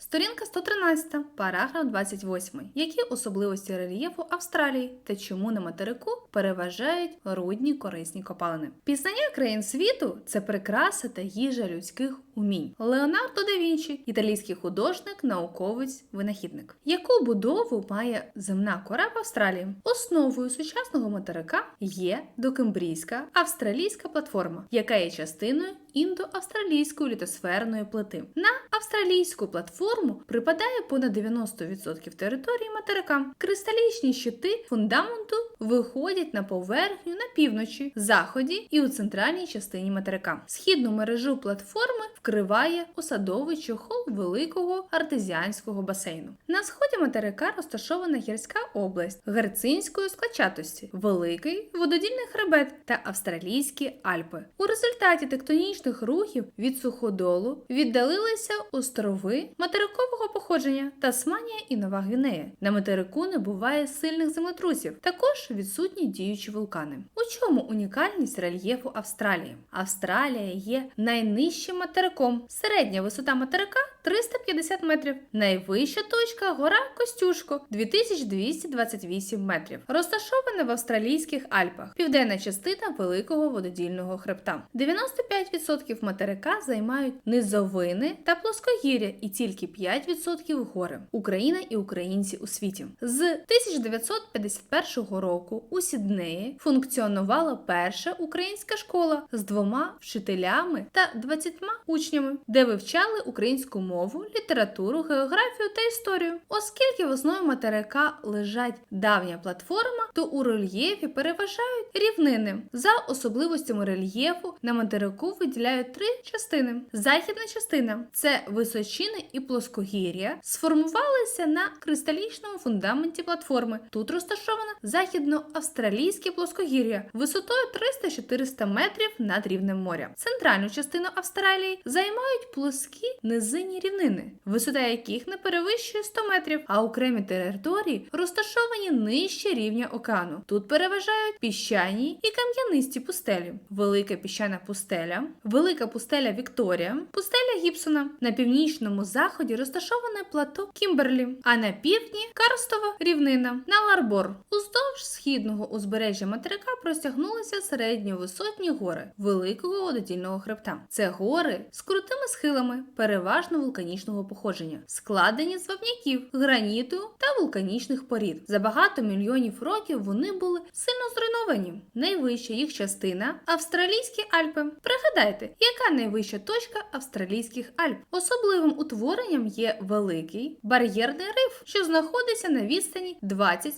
Сторінка 113, параграф 28. Які особливості рельєфу Австралії та чому на материку переважають рудні корисні копалини? Пізнання країн світу це прикраса та їжа людських умінь. Леонардо да Вінчі, італійський художник, науковець, винахідник. Яку будову має земна кора в Австралії? Основою сучасного материка є докембрійська австралійська платформа, яка є частиною індоавстралійської літосферної плити. На австралійську платформу припадає понад 90% території материка. Кристалічні щити фундаменту виходять на поверхню на півночі, заході і у центральній частині материка. Східну мережу платформи вкриває осадовий чохол великого артезіанського басейну. На сході материка розташована гірська область герцинської складчатості, великий вододільний хребет та австралійські Альпи. У результаті тектонічних рухів від суходолу віддалилися острови материкового походження Тасманія і Нова Гвінея. На материку не буває сильних землетрусів. Також відсутні діючі вулкани. У чому унікальність рельєфу Австралії? Австралія є найнижчим материком. Середня висота материка 350 метрів. Найвища точка гора Костюшко 2228 метрів. Розташована в австралійських Альпах, південна частина великого вододільного хребта. 95% материка займають низовини та плоскогір'я, і тільки 5% гори. Україна і українці у світі. З 1951 року у Сіднеї функціонувала перша українська школа з двома вчителями та 20 учнями, де вивчали українську мову, літературу, географію та історію. Оскільки в основі материка лежать давня платформа, то у рельєфі переважають рівнини. За особливостями рельєфу на материку виділяють три частини. Західна частина це височини і плоскогір'я, сформувалися на кристалічному фундаменті платформи. Тут розташовано західноавстралійське плоскогір'я висотою 300-400 метрів над рівнем моря. Центральну частину Австралії займають плоскі низинні рівнини, висота яких не перевищує 100 метрів, а окремі території розташовані нижче рівня океану. Тут переважають піщані і кам'янисті пустелі, велика піщана пустеля, велика пустеля Вікторія, пустеля Гібсона. На північному заході розташоване плато Кімберлі, а на півдні Карстова рівнина на Ларбор. Уздовж східного узбережжя материка простягнулися середньовисотні гори великого вододільного хребта. Це гори з крутими схилами, переважно вулканічного походження, складені з вапняків, граніту та вулканічних порід. За багато мільйонів років вони були сильно зруйновані. Найвища їх частина австралійські Альпи. Пригадайте, яка найвища точка австралійських Альп? Особливим утворенням є великий бар'єрний риф, що знаходиться на відстані 20-150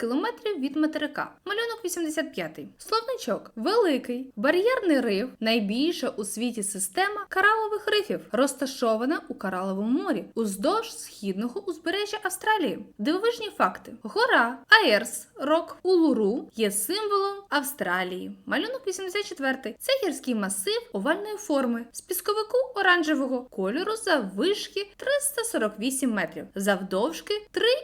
км від материка. Малюнок 85. Словничок. Великий бар'єрний риф найбільша у світі система коралових рифів, розташована у Кораловому морі уздовж східного узбережжя Австралії. Дивовижні факти: гора Аерс Рок Улуру є символом Австралії. Малюнок 84. Це гірський масив овальної форми з пісковику оранжевого кольору заввишки 348 метрів, завдовжки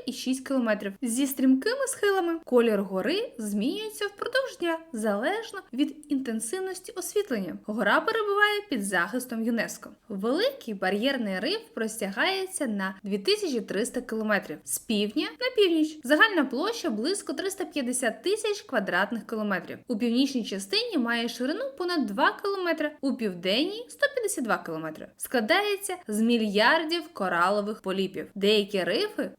3,6 км. Зі стрімкими схилами колір гори змінюється впродовж дня залежно від інтенсивності освітлення. Гора перебуває під захистом ЮНЕСКО. Великий бар'єрний риф простягається на 2300 км з півдня на північ. Загальна площа близько 350 тисяч квадратних кілометрів. У північній частині має ширину понад 2 км, у південній 152 км. Складається з мільярдів коралових поліпів. Деякі рифи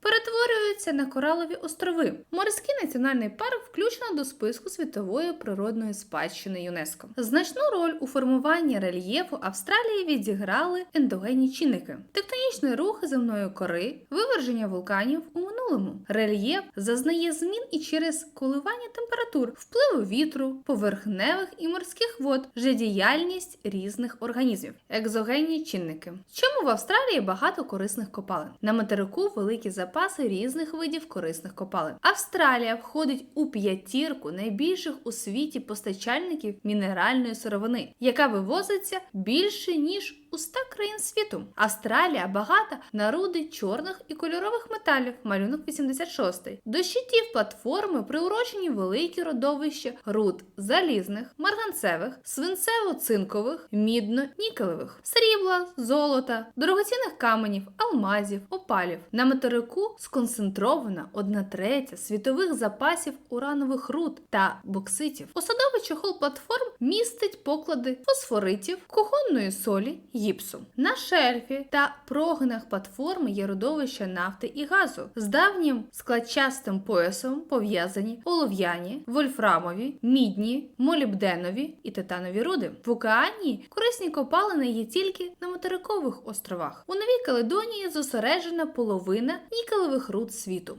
перетворюються на коралові острови. Морський національний парк включено до списку світової природної спадщини ЮНЕСКО. Значну роль у формуванні рельєфу Австралії відіграли ендогенні чинники, тектонічні рухи земної кори, виверження вулканів у минулому. Рельєф зазнає змін і через коливання температур, впливу вітру, поверхневих і морських вод, життєдіяльність різних організмів, екзогенні чинники. Чому в Австралії багато корисних копалин? На материку великі запаси різних видів корисних копалин. Австралія входить у п'ятірку найбільших у світі постачальників мінеральної сировини, яка вивозиться більше ніж у у 100 країн світу. Австралія багата на руди чорних і кольорових металів, малюнок 86. До щитів платформи приурочені великі родовища руд залізних, марганцевих, свинцево-цинкових, мідно-нікелевих, срібла, золота, дорогоцінних каменів, алмазів, опалів. На материку сконцентрована одна третя світових запасів уранових руд та бокситів. Посадовий чохол платформ містить поклади фосфоритів, кухонної солі, гіпсу. На шельфі та прогинах платформи є родовища нафти і газу. З давнім складчастим поясом пов'язані олов'яні, вольфрамові, мідні, молібденові і титанові руди. В океані корисні копалини є тільки на материкових островах. У Новій Каледонії зосереджена половина нікелевих руд світу.